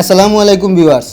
আসসালামু আলাইকুম ভিউয়ার্স।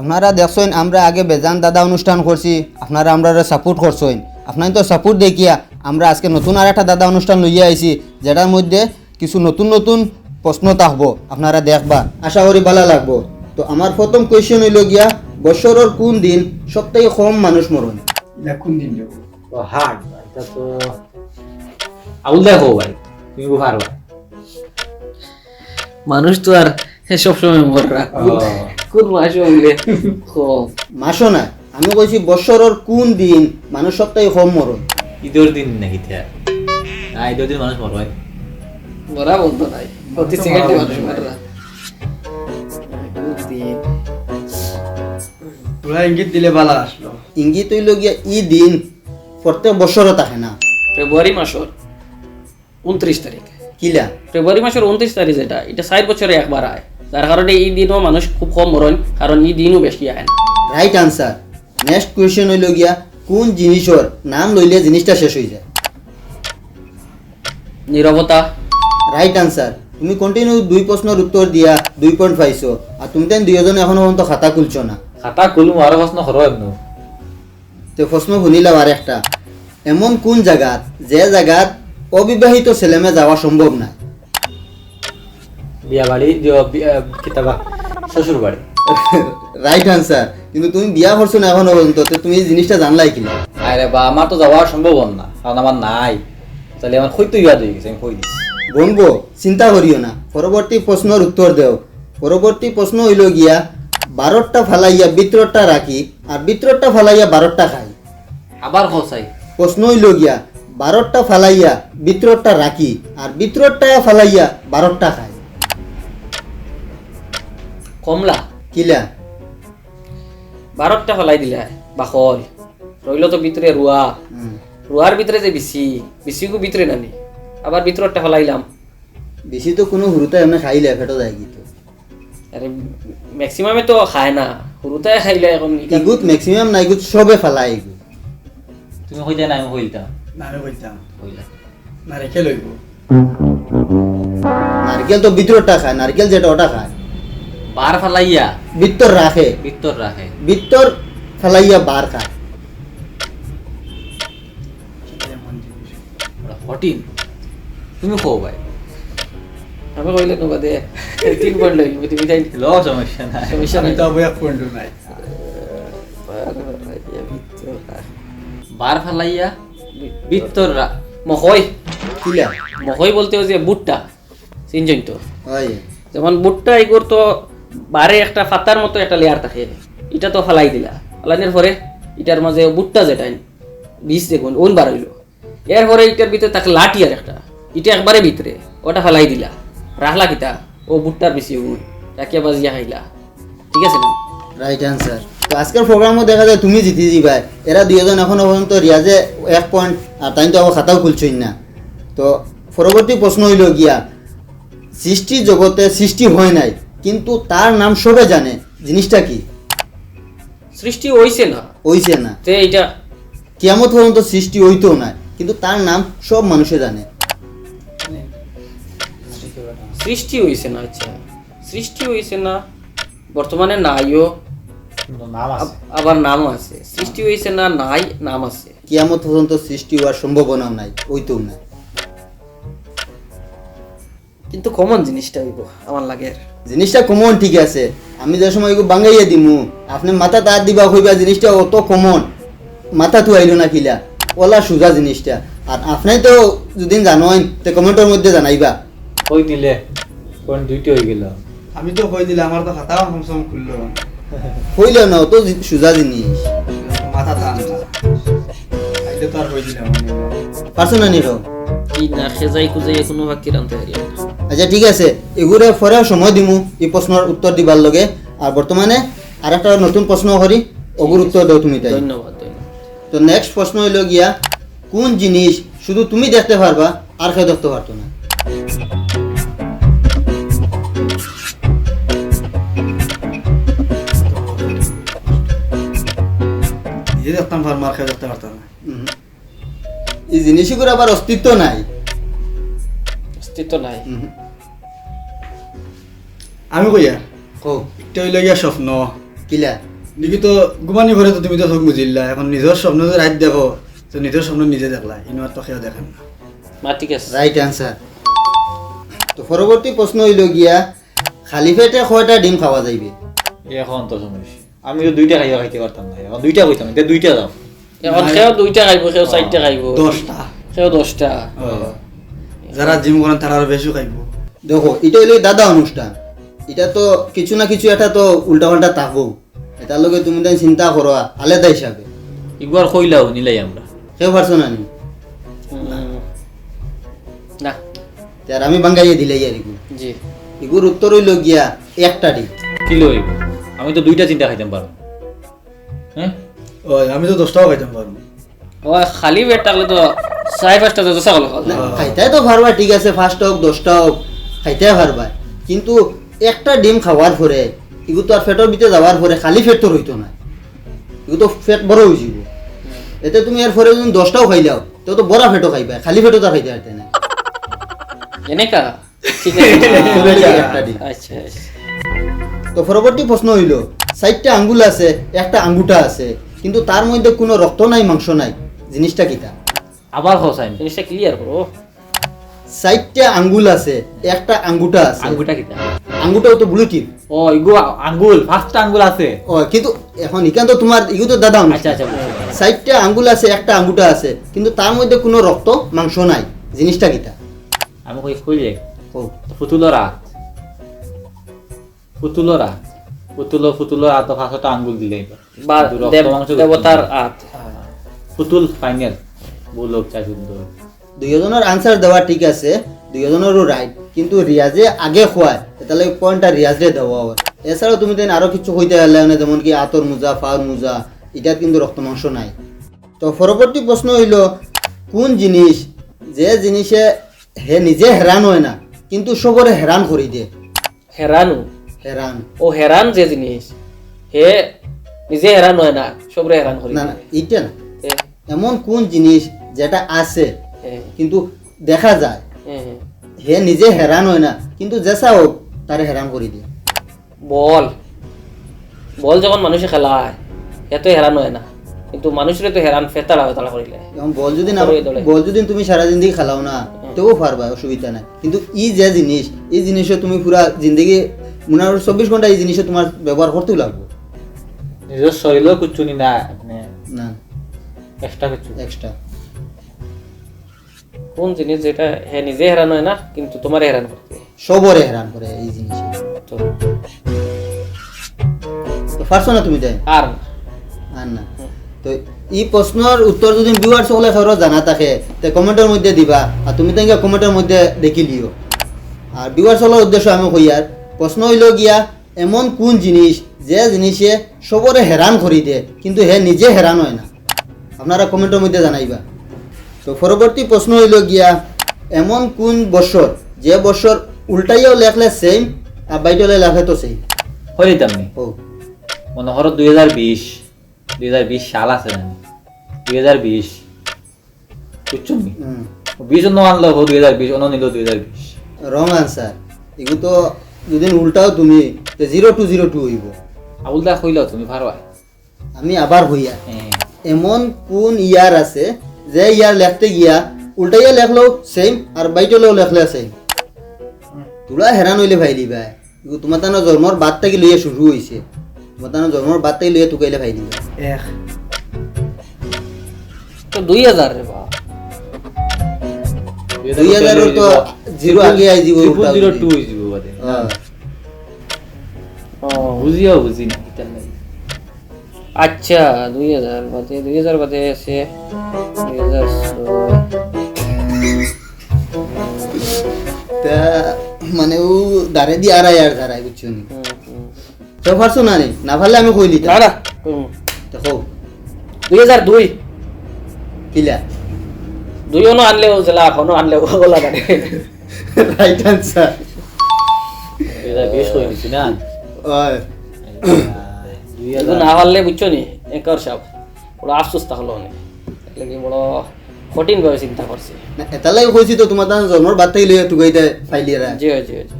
আপনারা দেখছেন আমরা আগে বেজান দাদা অনুষ্ঠান করছি আপনারা আমরা সাপোর্ট করছেন। আপনার তো সাপোর্ট দেখিয়া আমরা আজকে নতুন আর একটা দাদা অনুষ্ঠান লইয়া আইছি যেটার মধ্যে কিছু নতুন নতুন প্রশ্ন থাকব আপনারা দেখবা। আশা করি ভালো লাগবো। তো আমার প্রথম কোয়েশ্চেন হইল গিয়া বছরের কোন দিন সবথেকে কম মানুষ মরণ? কোন দিন হার্ড এটা তো আউল দেখো ভাই তুমি পারবা মানুষ তো আর সবসময় মররা। কোন মাস হইলে মাসও না। আমি কইছি বছরের কোন দিন মানুষ সবথেকে কম মরণ? ঈদের দিন নাকি ঈদের দিন মানুষ মরবাই মরা বন্ধ নাই। প্রতি সেকেন্ডে মানুষ ইঙ্গিত দিলে বালা আসলো। ইঙ্গিত হইল গিয়া ই দিন প্রত্যেক বছরও থাকে না। ফেব্রুয়ারি মাসের উনত্রিশ তারিখ। কিলা? ফেব্রুয়ারি মাসের উনত্রিশ তারিখ যেটা এটা চার বছরে একবার আয়। যার কারণে এই দিনও মানুষ খুব কম মরণ কারণ এই দিনও বেশি আয় না রাইট আনসার নেক্সট কোয়েশ্চেন হইল গিয়া কোন জিনিসের নাম লইলে জিনিসটা শেষ হয়ে যায়? নিরবতা রাইট আনসার তুমি কন্টিনিউ দুই প্রশ্নের উত্তর দিয়া দুই পয়েন্ট পাইছো। আর তুমি তেন দুইজন এখনও পর্যন্ত খাতা খুলছো না। খাতা খুলুম আরও প্রশ্ন করো এমন তো প্রশ্ন শুনিলাম আর একটা এমন কোন জায়গাত যে জায়গাত অবিবাহিত ছেলেমে যাওয়া সম্ভব না? বিয়া বাড়ি কিতাবা শ্বশুর বাড়ি রাইট আনসার কিন্তু তুমি বিয়া করছ না এখনও পর্যন্ত তুমি এই জিনিসটা জানলাই কিনা? আরে বা আমার তো যাওয়া সম্ভব না কারণ আমার নাই। তাহলে আমার ইয়াদ হয়ে গেছে আমি কই দিছি। বনবো চিন্তা করিও না। পরবর্তী প্রশ্নের উত্তর দেও। পরবর্তী প্রশ্ন হইল গিয়া বারোটা ফালাইয়া বিত্রটা রাখি আর বিত্রটা ফালাইয়া বারোটা খাই। আবার হসাই প্রশ্ন হইল গিয়া বারোটা ফালাইয়া বিত্রটা রাখি আর বিত্রটা ফালাইয়া বারোটা খাই। কমলা কিলা। বারোটা ফেলাই দিলে বাকল রইল তো ভিতরে রুয়া। রুয়ার ভিতরে যে বিসি বিসিগু ভিতরে নানি। আবার ভিতরটা ফেলাইলাম বেশি তো কোনো হুরুতা এমনি খাইলে ফেটো যায় কিন্তু। আরে ম্যাক্সিমামে তো খায় না। সৰুতাই খাইলে এখন ইগুত ম্যাক্সিমাম না ইগুত সবে ফালাই ইগুত তুমি কইতে না আমি কইতাম নারে কইতাম কইলা নারিকেল লইব নারকেল তো বিত্রটা খায় নারকেল যেটা ওটা খায়। বার ফালাইয়া। বিত্তর রাখে। ভিতর রাখে। বিত্তর ফালাইয়া বার খায়। হটিন তুমি কও ভাই। আমি কইলে নবা দে। তিন পয়েন্ট লইব তুমি তাই ল সমস্যা নাই। সমস্যা আমি নাই তো বয়া পয়েন্ট নাই। বার ফালাইয়া ভিতর রা মহই। কিলা? মহই বলতে যে বুটটা। চিনছেন তো? হয়। যেমন বুটটা এগুর তো বারে একটা ফাতার মতো একটা লেয়ার থাকে। এটা তো ফালাই দিলা। ফালানোর পরে এটার মাঝে বুটটা যেটা বীজ দেখুন ওন বার হইল। এরপরে এটার ভিতরে তাকে লাঠি আর একটা। এটা একবারে ভিতরে, ওটা ফালাই দিলা। রাখলা কিতা? ও বুটটার বেশি উন রাখিয়া বাজিয়া খাইলা। ঠিক আছে রাইট অ্যান্সার তো আজকের প্রোগ্রামও দেখা যায় তুমি জিতে দিবা। এরা দুইজন এখনও পর্যন্ত রিয়াজে এক পয়েন্ট আর তাই তো আবার খাতাও খুলছই না। তো পরবর্তী প্রশ্ন হইল গিয়া, সৃষ্টি জগতে সৃষ্টি হয় নাই। কিন্তু তার নাম সবে জানে। জিনিসটা কি? সৃষ্টি হইছে না। হইছে না। তে এটা কিয়ামত পর্যন্ত সৃষ্টি হইতো না কিন্তু তার নাম সব মানুষে জানে। সৃষ্টি হইছে না আচ্ছা। সৃষ্টি হইছে না বর্তমানে নাইও। নাম আবার নামও আছে। সৃষ্টি হইছে না নাই নাম আছে। কিয়ামত পর্যন্ত সৃষ্টি হওয়ার সম্ভাবনাও নাই হইতেও না কিন্তু কমন জিনিসটা হইব আমার লাগে জিনিসটা কমন ঠিক আছে। আমি যে সময় বাঙ্গাইয়া দিমু আপনি মাথা তার দিবা হইবা জিনিসটা অত কমন মাথা তো আইলো না কিলা ওলা সোজা জিনিসটা। আর আপনি তো যদি জানোই তো কমেন্টের মধ্যে জানাইবা। কই দিলে কোন দুইটি হয়ে গেল? আমি তো কই দিলে আমার তো খাতাও কমসম খুললো। হইল না অত জি- সোজা জিনিস। মাথা টান না। আইলে তো আর কই দিলাম পারছ না নিরো কি না খেজাই কুজাই কোনো বাক্যের আনতে পারি আচ্ছা ঠিক আছে। এগুলো পরে সময় দিমু এই প্রশ্নের উত্তর দিবার লগে। আর বর্তমানে আর একটা নতুন প্রশ্ন করি ওগুর উত্তর দাও তুমি তাই ধন্যবাদ তো নেক্সট প্রশ্ন হইল গিয়া কোন জিনিস শুধু তুমি দেখতে পারবা আর কেউ দেখতে পারতো না? নিজে দেখতাম ভার মার খেয়ে দেখতে পারতাম না। এই জিনিসগুলোর আবার অস্তিত্ব নাই। অস্তিত্ব নাই। আমি কইয়া? কও। এটা হইলে গিয়া স্বপ্ন। কিলা? দেখি তো ঘুমানি ঘরে তো তুমি তো চোখ বুঝিলা এখন নিজের স্বপ্ন যে রাত দেখো তো নিজের স্বপ্ন নিজে দেখলা। ইনোয়ার তো কেউ দেখেন না। মা ঠিক আছে রাইট অ্যান্সার তো পরবর্তী প্রশ্ন হইল গিয়া খালি পেটে কয়টা ডিম খাওয়া যাইবে? এখন তো সমস্যা আমি তো দুইটা খাইয়া খাইতে পারতাম না। এখন দুইটা কইতাম। এটা দুইটা দাও এখন সেও দুইটা খাইব সেও চারটা খাইব। দশটা। সেও দশটা। যারা জিম করেন তারা আরও বেশি খাইব। দেখো এটা হইল দাদা অনুষ্ঠান। এটা তো কিছু না কিছু একটা তো উল্টা পাল্টা থাকব এটার লগে তুমি তাই চিন্তা করো আলাদা হিসাবে। একবার কইলাও নিলাই আমরা। কেউ পারছ না নি? আর আমি বাঙ্গাইয়ে দিলে আর জি। এগুলোর উত্তর হইল গিয়া একটা ডিম। কি লইব? আমি তো দুইটা চিন্তা খাইতাম পারো। হ্যাঁ? ও আমি তো দশটাও খাইতাম পারব ও খালি পেট থাকলে তো চাই পাঁচটা তো ছাগল খাইতে তো পারবা ঠিক আছে ফার্স্ট হোক দশটা হোক খাইতে পারবা কিন্তু একটা ডিম খাওয়ার পরে এগুলো তো আর ফেটর ভিতরে যাওয়ার পরে খালি ফেট তো রইতো না এগুলো তো ফেট বড় হয়ে যাব। এতে তুমি এর পরে যদি দশটাও খাইলাও তো তো বড় ফেটও খাইবা খালি ফেটও তো খাইতে পারতে না এনেকা? ঠিক আছে। আচ্ছা আচ্ছা। তো পরবর্তী প্রশ্ন হইল চারটা আঙ্গুল আছে একটা আঙ্গুটা আছে। কিন্তু তার মধ্যে কোনো রক্ত নাই মাংস নাই। জিনিসটা কিটা আবার খসাইন জিনিসটা ক্লিয়ার করো চারটা আঙ্গুল আছে একটা আঙ্গুটা আছে। আঙ্গুটা কিটা আঙ্গুটাও তো ব্লু টিপ ও ইগো আঙ্গুল ফার্স্টটা আঙ্গুল আছে। ও কিন্তু এখন এখান তো তোমার এগুলো তো দাদা আচ্ছা আচ্ছা। চারটা আঙ্গুল আছে একটা আঙ্গুটা আছে কিন্তু তার মধ্যে কোনো রক্ত মাংস নাই। জিনিসটা কিটা আমি কই কইলে ও। ফুতুলো রাত ফুতুলো রাত ফুতুলো ফুতুলো রাত আঙ্গুল দিলে বা দেবতার আত। ফুতুল ফাইনাল বলক চাই সুন্দর দুইজনের আনসার দেওয়া ঠিক আছে দুইজনেরও রাইট কিন্তু রিয়াজে আগে খোয়ায় তাহলে পয়েন্টটা রিয়াজে দেওয়া হয় এছাড়াও তুমি দেন আরও কিছু হইতে পারলে না যেমন কি আতর মোজা ফার মোজা। এটার কিন্তু রক্ত মাংস নাই। তো পরবর্তী প্রশ্ন হইল কোন জিনিস যে জিনিসে হে নিজে হেরান হয় না কিন্তু সবরে হেরান করে দিয়ে? হেরানু হেরান। ও হেরান যে জিনিস হে নিজে হেরান হয় না সবরে হেরান করি। না না এইটা না। এমন কোন জিনিস যেটা আছে কিন্তু দেখা যায়। হে নিজে হেরান হয় না কিন্তু যেসা হোক তারে হেরান করে দিয়ে বল। বল যখন মানুষে খেলায় এত হেরান হয় না কিন্তু মানুষের তো হেরান ফেতাড়া ফেতাড়া করিলে। বল যদি না। বল যদি তুমি সারা জিন্দগি খেলাও না তবু পারবা অসুবিধা নাই। কিন্তু ই যে জিনিস এই জিনিসও তুমি পুরা জিন্দগি মনে হয় চব্বিশ ঘণ্টা এই জিনিসও তোমার ব্যবহার করতেও লাগবে। নিজের শরীরও কুচুনি না মানে না। এক্সট্রা কিছু। এক্সট্রা কোন জিনিস যেটা হে নিজে হেরান হয় না কিন্তু তোমার হেরান করতে। সবরে হেরান করে এই জিনিস। তো। পারছ না তুমি তাই? আর আর না। তো এই প্রশ্নের উত্তর যদি ভিউয়ার্স সকলে কারও জানা থাকে তে কমেন্টের মধ্যে দিবা আর তুমি তাকে কমেন্টের মধ্যে দেখি লিও। আর ভিউয়ার্স সকলের উদ্দেশ্য আমি কইয়ার প্রশ্ন হইল গিয়া এমন কোন জিনিস যে জিনিসে সবরে হেরান করি দে কিন্তু হে নিজে হেরান হয় না? আপনারা কমেন্টের মধ্যে জানাইবা। তো পরবর্তী প্রশ্ন হইল গিয়া এমন কোন বছর যে বছর উল্টাইয়াও লেখলে সেম আর বাইটলে লেখলে তো সেম হইতাম নি ও। মনে করো দুই হাজার বিশ দুই হাজার বিশ সাল আছে দুই হাজার বিশ বুঝছ বিশ অন্য আনলো দুই হাজার বিশ অন্য নিল দুই হাজার বিশ। রং আনসার এগুলো তো যদি উল্টাও তুমি জিরো টু জিরো টু হইব। আবুল দা কইলাও তুমি পারবা আমি আবার হইয়া হ্যাঁ। এমন কোন ইয়ার আছে যে ইয়ার লেখতে গিয়া উল্টাইয়া লেখলেও সেম আর বাইটলেও লেখলে সেম তোরা হেরান হইলে ভাই। দিবা এগুলো তোমার তানো জন্মর বাদ থেকে লইয়া শুরু হয়েছে তোমার তানো জন্মর বাদ থেকে লইয়া টুকাইলে ভাই। দিবা এক। তো দুই হাজার রে বা দুই হাজারের তো জিরো আগে আই দিব জিরো টু হয়ে যাব বাদে। ও বুঝিও বুঝি না ইতার নাই আচ্ছা দুই হাজার বাদে দুই হাজার বাদে আছে দুই হাজার ছয়। তা মানে ও দাঁড়ে দিয়ে আর আর ধারায় বুঝছ নি। তো পারছ না নি না পারলে আমি না হুম। দেখো দুই হাজার দুই কিলা দুই অনো আনলেও জেলা এখনও আনলেও জানে রাইট আনসার দুই হাজার বিশ হয়ে না? কিন্তু না পারলে বুঝছ নি? একর সাপ। বড় আফসোস থাকল অনেক। লাগি বড় কঠিন ভাবে চিন্তা করছি। এটা লাগে কইছি তো তোমার তার জন্মর বাদ থেকে লইয়া টুকাইতে ফাইলিয়ারা জি জি জি।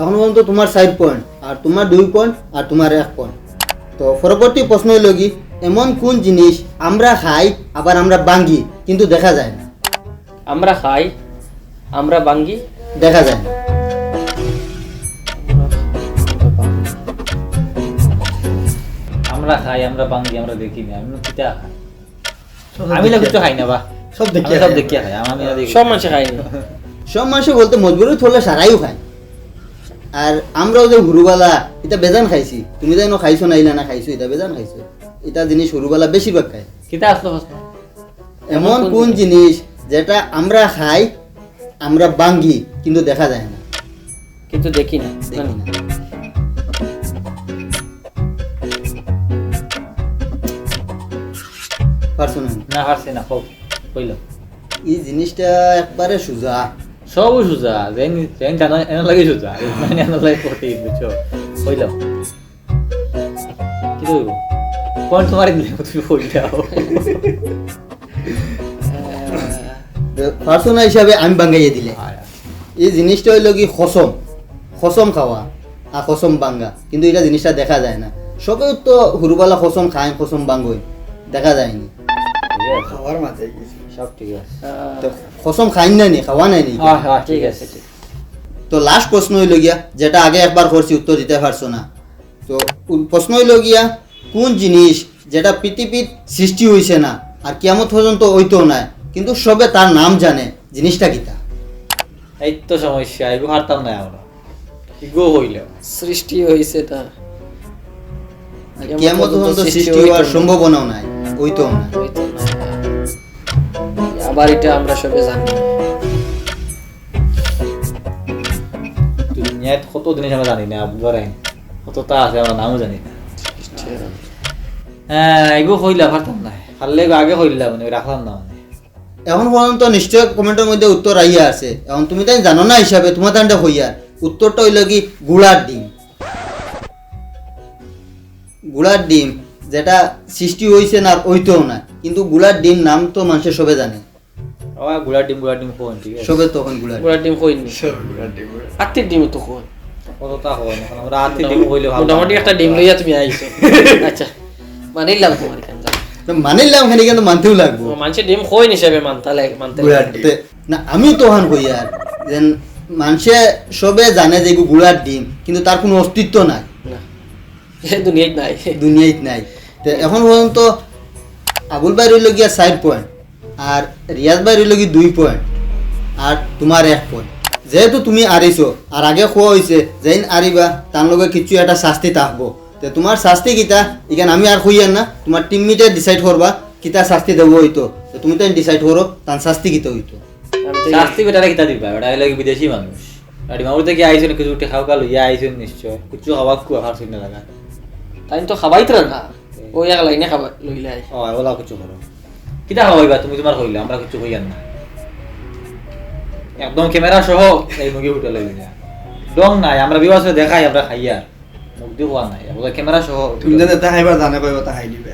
এখন পর্যন্ত তোমার সাইড পয়েন্ট আর তোমার দুই পয়েন্ট আর তোমার এক পয়েন্ট তো পরবর্তী প্রশ্ন হইল কি এমন কোন জিনিস আমরা খাই আবার আমরা বাঙ্গি কিন্তু দেখা যায় না? আমরা খাই আমরা বাঙ্গি দেখা যায় না। আমরা খাই আমরা বাঙ্গি আমরা দেখি না আমি কিতা খাই। আমি না কিছু খাই। না বা? সব দেখিয়া সব খাই। দেখিয়া খাই আমি না দেখি সব মানুষে খায়নি সব মানুষ বলতে মজবুরি থলে সারাইও খায়। আর আমরাও যে হুরুবালা এটা বেজান খাইছি। তুমি যেন খাইছো না ইলা না খাইছো এটা বেজান খাইছো। এটা জিনিস হুরুবালা বেশিরভাগ খায়। কিতা আসলো প্রশ্ন? এমন কোন জিনিস যেটা আমরা খাই আমরা বাঙ্গি কিন্তু দেখা যায় না। কিন্তু দেখি না। দেখি না। পারছ না? না পারছি না হোক এই জিনিসটা একবারে সোজা। সব সুজা যেন যেন জানো এনে লাগে সুজা মানে এনে লাগে বুঝছ? কইল। কি কইব? কোন তোমার দিলে তুমি পারছ না হিসাবে আমি বাঙ্গাইয়ে দিলে। এই জিনিসটা হইল কি খসম খসম খাওয়া আর খসম বাঙ্গা। কিন্তু এটা জিনিসটা দেখা যায় না। সবে তো হুরুবালা খসম খায় খসম বাঙ্গই দেখা যায়নি। খাওয়ার মাঝে সব ঠিক আছে। তো খসম খাই না নি খাওয়া নাই নি? হ্যাঁ হ্যাঁ ঠিক আছে ঠিক তো লাস্ট প্রশ্ন হইল গিয়া যেটা আগে একবার করছি উত্তর দিতে পারছ না। তো প্রশ্ন হইল গিয়া কোন জিনিস যেটা পৃথিবীর সৃষ্টি হইছে না আর কিয়ামত পর্যন্ত হইতো না কিন্তু সবে তার নাম জানে জিনিসটা কিতা এই তো সমস্যা এগো হারতাম না আমরা। ইগো হইল। সৃষ্টি হয়েছে তা আর কিয়ামত পর্যন্ত সৃষ্টি হওয়ার সম্ভাবনাও নাই হইতো না হইতো না। আবার এটা আমরা সবে জানি। দুনিয়ায় কত জিনিস আমরা জানি না কতটা আছে আমরা নামও জানি না। হ্যাঁ এগো হইলা পারতাম না পারলে আগে হইলা মানে রাখলাম না মানে। এখন পর্যন্ত নিশ্চয় কমেন্টের মধ্যে উত্তর আইয়া আছে। এখন তুমি তাই জানো না হিসাবে তোমার তান্ডে হইয়া উত্তরটা হইল কি গুড়ার ডিম। গুড়ার ডিম যেটা সৃষ্টি হইছে না আর হইতেও না কিন্তু গুড়ার ডিম নাম তো মানুষের সবে জানে। ও গুড়ার ডিম গুড়ার ডিম কোন ঠিক আছে সবে তখন গুড়ার গোড়ার ডিম। কইনি সব গুড়া ডিম। তো কই কতটা হয় না আমরা আত্মীয় ডিম হইলে ভালো মোটামুটি একটা ডিম লইয়া তুমি আইছো আচ্ছা তোমার। তো খানি কিন্তু মানতেও লাগবো। মানুষের ডিম কই হিসেবে মানতা লাগে মানতে লাগে। ডিম। তে- না আমি যেন মানুষে সবে জানে যে গুড়ার ডিম কিন্তু তার কোনো অস্তিত্ব নাই। না দুনিয়ায় নাই। দুনিয়ায় নাই। তো এখন পর্যন্ত আবুল ভাই রইল গিয়া পয়েন্ট আর রিয়াজ ভাই রইল কি দুই পয়েন্ট আর তোমার এক পয়েন্ট যেহেতু তুমি আরিছো আর আগে খোয়া হয়েছে যেন আরিবা তার লগে কিছু একটা শাস্তি থাকব তো তোমার শাস্তি কিতা এখানে আমি আর খুইয়ার না তোমার টিম মিটে ডিসাইড করবা কিতা শাস্তি দেবো হইতো তো তুমি তো ডিসাইড করো তার শাস্তি কিতা হইতো শাস্তি বেটারে কিতা দিবা এটা হলো কি বিদেশি মানুষ। আর ডিমাপুর থেকে আইছেন কিছু উঠে খাও কালো ইয়া আইছেন নিশ্চয়। কিছু খাওয়া কুয়া খাওয়ার চিন্তা লাগা তাই তো খাবাই তো না। ওই এক লাইনে খাবার লইলাই ও ওলা কিছু করো কিতা খাওয়াইবা তুমি তোমার হইলে? আমরা কিছু হইয়ান না একদম ক্যামেরা সহ এই মুগি ডং নাই আমরা বিবাস দেখাই আমরা খাইয়া। মুখ দিয়ে হওয়া নাই। আমরা ক্যামেরা সহ তুমি তা খাইবা জানে কইবা তা খাই দিবে।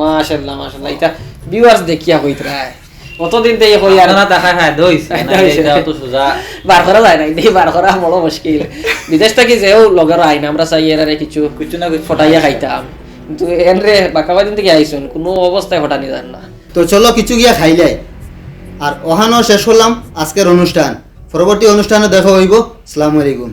মাশাআল্লাহ মাশাআল্লাহ এটা ভিউয়ার্স দেখিয়া কইত রায় কতদিন থেকে কই আর না দেখা খায় দইস এটা তো সোজা বার করা যায় না দেখি বার করা বড় মুশকিল। বিদেশ থেকে যেও লগের আইন আমরা চাই এর কিছু কিছু না কিছু ফটাইয়া খাইতাম। কিন্তু এনরে বাঁকাবাদিন থেকে আইসুন কোনো অবস্থায় ফটানি যান না। তো চলো কিছু গিয়া খাইলাই আর ওহানো শেষ করলাম আজকের অনুষ্ঠান। পরবর্তী অনুষ্ঠানে দেখা হইব। আসসালামু আলাইকুম।